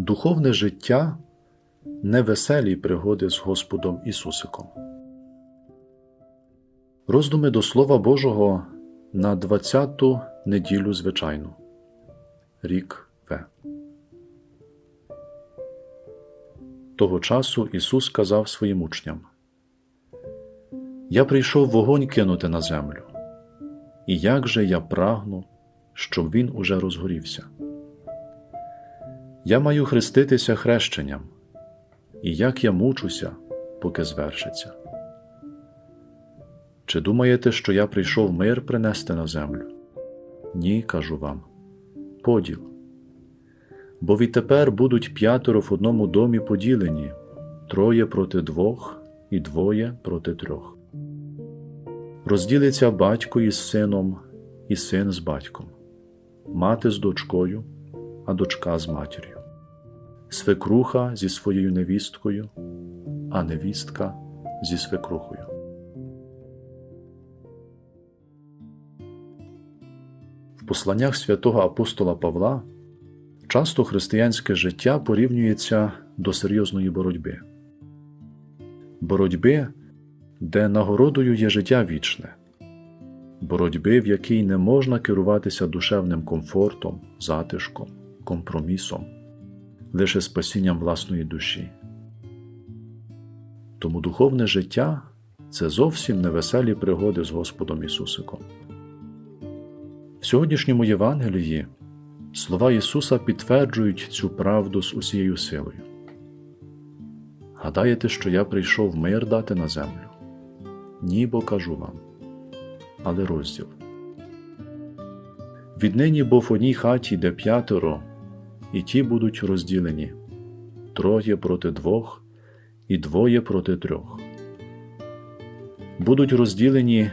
Духовне життя невеселі пригоди з Господом Ісусиком. Роздуми до Слова Божого на 20-ту неділю звичайну. Рік В. Того часу Ісус сказав своїм учням: Я прийшов вогонь кинути на землю, і як же я прагну, щоб він уже розгорівся. Я маю хреститися хрещенням, і як я мучуся, поки звершиться. Чи думаєте, що я прийшов мир принести на землю? Ні, кажу вам, поділ. Бо відтепер будуть п'ятеро в одному домі поділені, троє проти двох і двоє проти трьох. Розділиться батько із сином, і син з батьком, мати з дочкою, а дочка з матір'ю, свекруха зі своєю невісткою, а невістка зі свекрухою. В посланнях святого апостола Павла часто християнське життя порівнюється до серйозної боротьби, боротьби, де нагородою є життя вічне, боротьби, в якій не можна керуватися душевним комфортом, затишком, компромісом, лише спасінням власної душі. Тому духовне життя це зовсім невеселі пригоди з Господом Ісусиком. В сьогоднішньому Євангелії слова Ісуса підтверджують цю правду з усією силою. Гадаєте, що я прийшов мир дати на землю? Ні, бо кажу вам, але розділ. Віднині бо в одній хаті йде п'ятеро, і ті будуть розділені троє проти двох і двоє проти трьох. Будуть розділені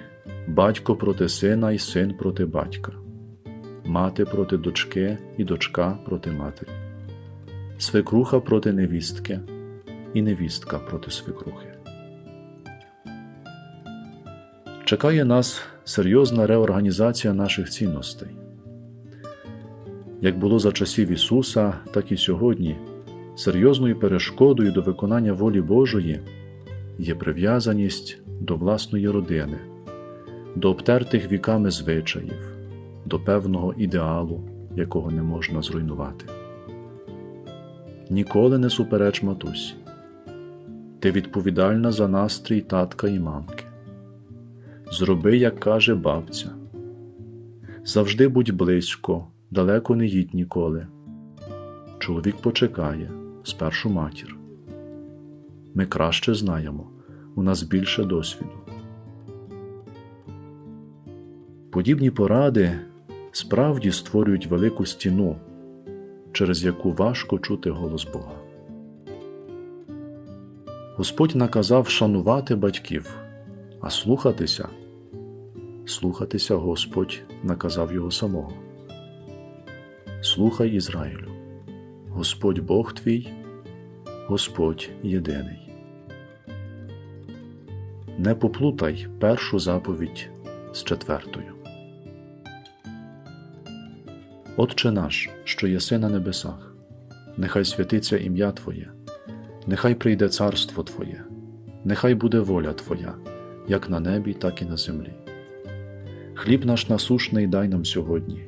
батько проти сина і син проти батька, мати проти дочки і дочка проти матері, свекруха проти невістки і невістка проти свекрухи. Чекає нас серйозна реорганізація наших цінностей. Як було за часів Ісуса, так і сьогодні серйозною перешкодою до виконання волі Божої є прив'язаність до власної родини, до обтертих віками звичаїв, до певного ідеалу, якого не можна зруйнувати. Ніколи не супереч матусі. Ти відповідальна за настрій татка і мамки. Зроби, як каже бабця. Завжди будь близько, далеко не їдь ніколи. Чоловік почекає спершу матір. Ми краще знаємо, у нас більше досвіду. Подібні поради справді створюють велику стіну, через яку важко чути голос Бога. Господь наказав шанувати батьків, а слухатися, слухатися Господь наказав його самого. Слухай Ізраїлю, Господь Бог твій, Господь єдиний. Не поплутай першу заповідь з четвертою. Отче наш, що єси на небесах, нехай святиться ім'я Твоє, нехай прийде царство Твоє, нехай буде воля Твоя, як на небі, так і на землі. Хліб наш насушний дай нам сьогодні,